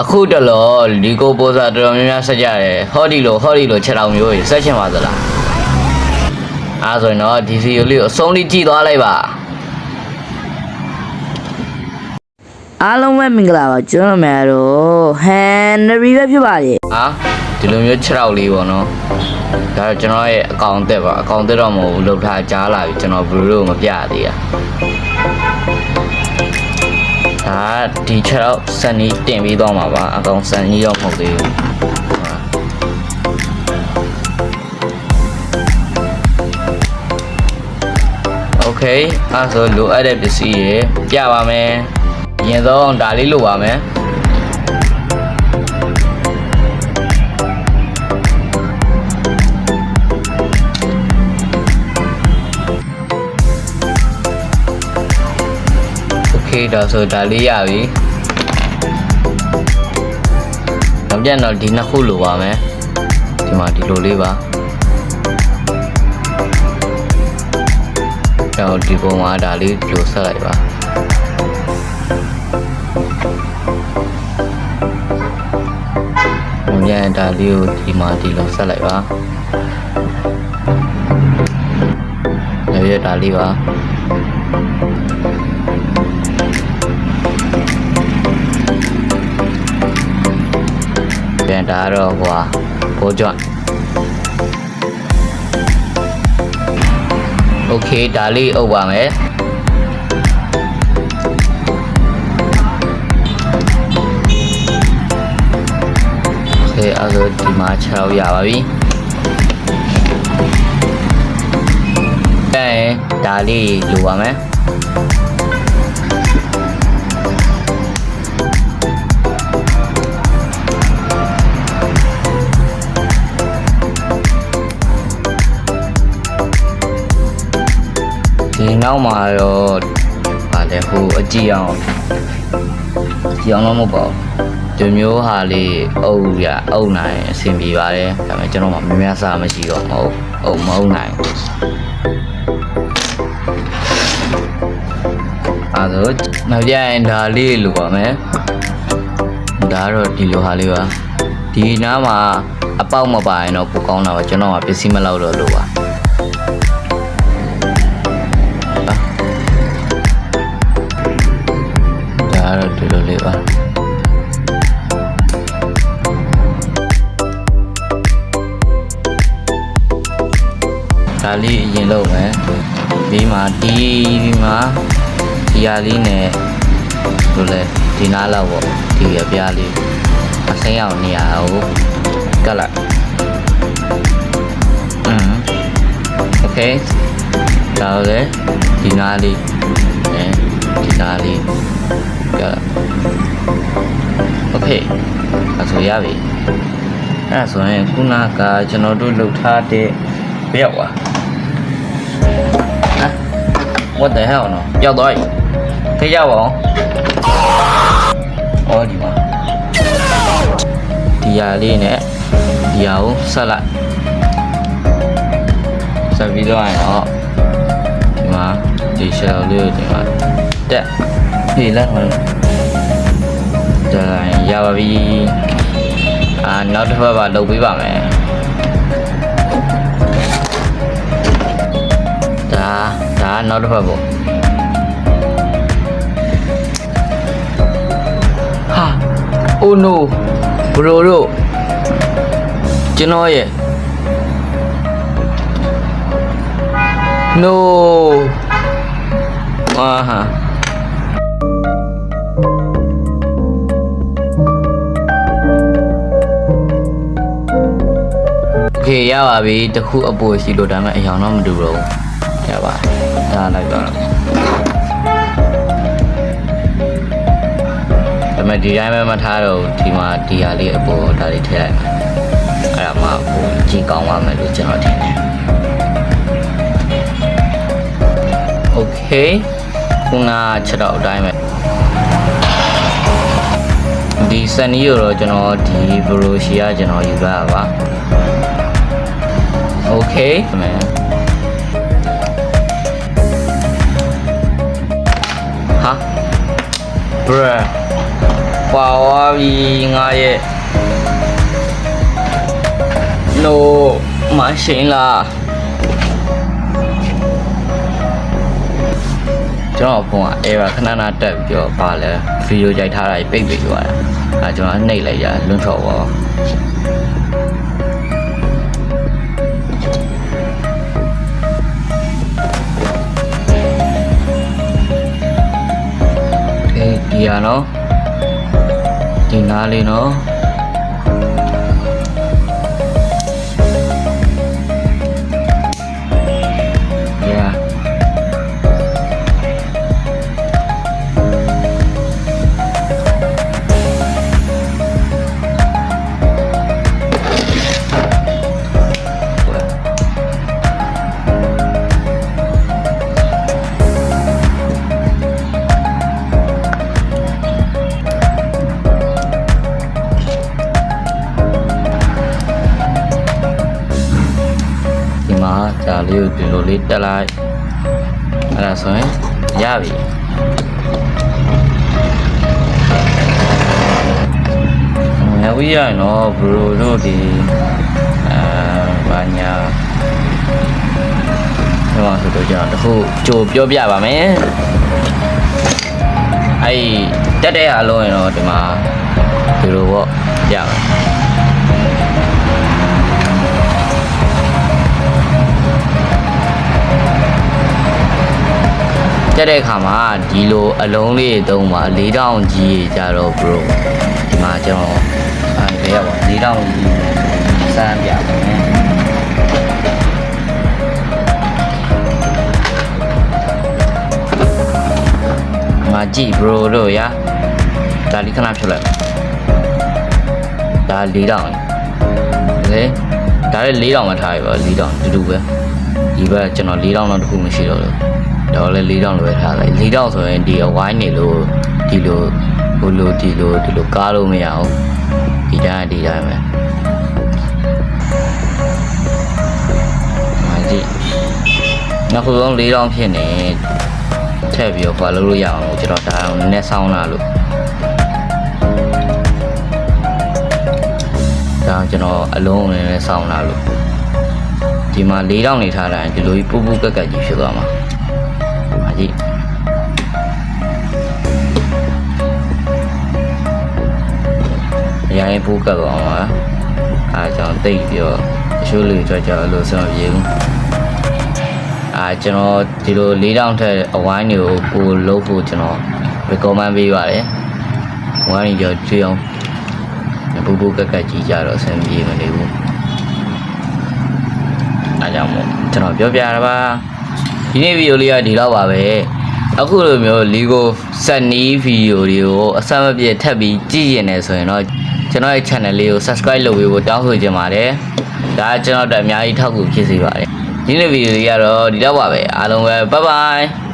အခုတလောလီကိုပိုစာတော်တော်များများဆက်ကြတယ်ဟောဒီလိုဟောဒီလိုချက်တော်မျိုးကြီးဆက်ချင်ပါသလားအားဆိုရင်တော့ဒီဗီဒီယိုလေးကိုအဆုံးလေးကြည့်သွားလိုက်ပါအားလုံးပဲမင်္ဂလာပါကျွန်တော်များတော့ဟန်နရီပဲဖြစ်ပါတယ်ဟာဒီလိုမျိုးချက်တော်လေးပေါ့နော်ဒါတော့ကျွန်တော်ရဲ့အကောင့်အသက်ပါအကောင့်အသက်တော့မဟုတ်ဘူးလောက်ထားကြားလာပြီကျွန်တော်ဘယ်လိုမပြသေးရ ဒါဒီချက်တော့စန်နီတင်ပြီးတော့မှာပါအကောင့်စန်နီတော့မဟုတ်သေးဘူးโอเคအဲ့ဆိုလိုအပ်တဲ့ပစ္စည်းတွေပြပါမယ်အရင်ဆုံးဒါလေးလိုပါမယ် okay တော့ဆိုဒါလေးရပြီနောက်ပြန်တော့ဒီနှစ်ခုလိုပါမယ်ဒီမှာဒီလိုလေးပါကျွန်တော်ဒီပုံမှာဒါလေးလိုဆက်လိုက်ပါညံဒါလေးကိုဒီမှာဒီလိုဆက်လိုက်ပါ။နောက်ရဒါလေးပါ။ ပြန်ဒါကတော့ဟိုဟာဘိုးကျွတ်โอเคဒါလေးအုပ်ပါမယ်โอเคအဲ့ဒါဒီမှာ6ရောက်ရပါပြီအဲဒါလေးလိုပါမယ် ဒီနောက်မှာတော့ဗာလဲဟိုအကြည့်အောင်ကြည့်အောင်တော့မဟုတ်ပါဘူးဒီမျိုးဟာလေးအုပ်ရအုပ်နိုင်အဆင်ပြေပါတယ်ဒါပေမဲ့ကျွန်တော်မှများများစားမရှိတော့မဟုတ်အုပ်မအုပ်နိုင်ဘူးအဲဒါနောက်ကြရင်ဒါလေးလိုပါမယ်ဒါကတော့ဒီလိုဟာလေးပါဒီနားမှာအပေါက်မပါရင်တော့ပိုကောင်းတာပါကျွန်တော်ကပစ္စည်းမလောက်တော့လို့ပါ ဒါလေးအရင်လုပ်မယ်ပြီးမှဒီပြီးမှဒီဟာလေးနဲ့လိုလဲဒီနားလောက်ပေါ့ဒီရပြားလေးအစိမ်းအောင်နေရအောင်ကတ်လိုက်อืมโอเคဒါလည်းဒီနားလေးအဲဒီနားလေး ကโอเคအဲ့ဆိုရပြီအဲ့ဒါဆိုရင်ခုနကကျွန်တော်တို့လှုပ်ထားတဲ့ဘယ်ရောက်อ่ะဟမ် what the hell နော်ရောက်သွားပြီခေးရောက်အောင်အော်ဒီမှာဒီဟာလေးနဲ့ဒီဟာကိုဆက်လိုက်ဆက်ပြီးတော့ရင်တော့ဒီမှာဒီ shell လေးကိုဒီမှာတက်ဖြေလိုက်မှာဒါရပါပြီအာနောက်တစ်ဖက်ပါလုပ်ပေးပါမယ် နောက်တစ်ဖက်ပေါ့ဟာ oh no bro တို့ကျွန်တော်ရဲ့ no အာဟာ โอเคရပါပြီတခုအပေါ်ရှိလို့ဒါပေမဲ့အယောင်တော့မတူတော့ဘူးရပါ ထားလိုက်တော့ဒါပေမဲ့ဒီတိုင်းပဲမထားတော့ဒီမှာဒီဟာလေးအပေါ်ဒါလေးထည့်လိုက်မှာအဲ့ဒါမှဟိုကြည့်ကောင်းသွားမယ်လို့ကျွန်တော်ထင်တယ် Okay ခုနချက်တော့အတိုင်းပဲဒီစန်နီကိုတော့ကျွန်တော်ဒီဘရိုရှီကကျွန်တော်ယူရတာပါ Okay မှန် Bruh. ပါဝါပြီငါရဲ့နိုမရှင်းလားကျွန်တော်ဖုန်းက error ခဏခဏတက်ပြီးတော့ပါလဲဗီဒီယိုရိုက်ထားတာကြီးပိတ်ပိတ်သွားတာအဲကျွန်တော်နှိပ်လိုက်ရလွန်းချော်ပါ ကြီးရနော်ဒီနားလေးနော် မှာဂျာလေးကိုဒီလိုလေးတက်လိုက်အဲ့ဒါဆိုရင်ရပြီငါဝိရနော်ဘရိုတို့ဒီအာဘာညာဒီမှာဆိုတော့ကျွန်တော်တခုကြိုပြောပြပါမယ်အဲ့တက်တဲ့အလုံးရင်တော့ဒီမှာဒီလိုပေါ့ရပါ တက်တဲ့အခါမှာဒီလိုအလုံးလေးတုံးပါ4000ကြီးကြတော့ bro ဒီမှာကျွန်တော်အဲရပါ4000ကြီးစမ်းပြပါမယ်ဒီမှာကြည့် bro တို့ရဒါလေးခဏဖြုတ်လိုက်ဒါ4000လေဒါလည်း4000မထားရပါ4000တူတူပဲဒီဘက်ကျွန်တော်4000တော့တခုမရှိတော့လို့ တော့လေ၄တောင်လိုပဲထားလိုက်၄တောင်ဆိုရင်ဒီအဝိုင်းနေလို့ဒီလိုဟိုလိုဒီလိုဒီလိုကားလို့မရအောင်ဒီတိုင်းကဒီတိုင်းပဲမာကြီးနောက်ဆုံး၄တောင်ဖြစ်နေထည့်ပြီးတော့ဘာလုပ်လို့ရအောင်လို့ကျွန်တော်ဒါအောင်နည်းနည်းဆောင်းလာလို့ဒါကျွန်တော်အလုံးနည်းနည်းဆောင်းလာလို့ဒီမှာ၄တောင်နေထားတိုင်းဒီလိုကြီးပူပူကက်ကက်ကြီးဖြစ်သွားမှာ ပါကြည့်အရင်ပူကတ်သွားမှာအားကြောင့်တိတ်ပြီးတော့အရှိုးလေးကြွကြလို့စမပြေဘူးအာကျွန်တော်ဒီလို၄တောင်ထက်အဝိုင်းတွေကိုကိုလုံးဖို့ကျွန်တော် recommend ပေးပါတယ်ဝိုင်းကြောကြွေးအောင်ပူပူကက်ကက်ကြီးကြတော့အဆင်ပြေမနေဘူးအားကြောင့်မို့ကျွန်တော်ပြောပြတာပါ ဒီနေ့ဗီဒီယိုလေးကဒီတော့ပါပဲအခုလိုမျိုးလီကိုဆက်နီးဗီဒီယိုတွေကိုအဆက်မပြတ်ထပ်ပြီးကြည့်ရင်လည်းဆိုရင်တော့ကျွန်တော်ရဲ့ channel လေးကို subscribe လုပ်ပေးဖို့တောင်းဆိုချင်ပါတယ်ဒါကကျွန်တော်တို့အများကြီးထောက်ကူဖြစ်စေပါတယ်ဒီနေ့ဗီဒီယိုလေးကတော့ဒီတော့ပါပဲအားလုံးပဲ bye bye